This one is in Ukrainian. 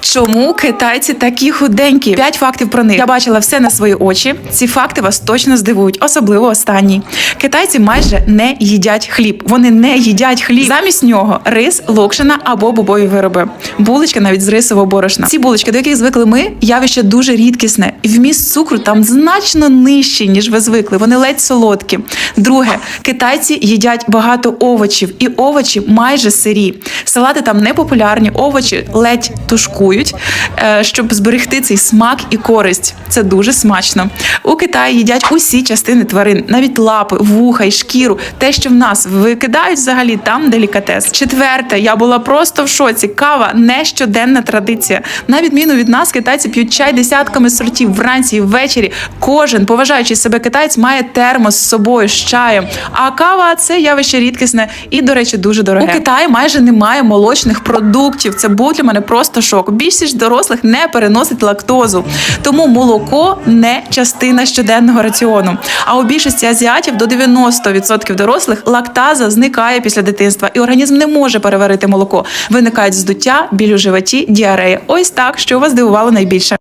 Чому китайці такі худенькі? П'ять фактів про них. Я бачила все на свої очі. Ці факти вас точно здивують, особливо останній. Китайці майже не їдять хліб. Вони не їдять хліб. Замість нього рис, локшина або бобові вироби. Булочки навіть з рисового борошна. Ці булочки, до яких звикли ми, явище дуже рідкісне. І вміст цукру там значно нижчий, ніж ви звикли. Вони ледь солодкі. Друге, китайці їдять багато овочів, і овочі майже сирі. Салати там не популярні, овочі ледь тушкують, е, щоб зберегти цей смак і користь. Це дуже смачно. У Китаї їдять усі частини тварин, навіть лапи, вуха і шкіру. Те, що в нас викидають взагалі, там делікатес. Четверте, я була просто в шоці. Кава не щоденна традиція. На відміну від нас, китайці п'ють чай десятками сортів вранці і ввечері. Кожен, поважаючи себе китаєць, має термос з собою з чаєм. А кава це явище рідкісне і, до речі, дуже дороге. У Китаї майже немає молочних продуктів. Це був для мене просто шок. Більшість дорослих не переносить лактозу, тому молоко не частина щоденного раціону. А у більшості азіатів до 90% дорослих лактаза зникає після дитинства, і організм не може переварити молоко. Виникають здуття, біль у животі, діарея. Ось так, що вас здивувало найбільше.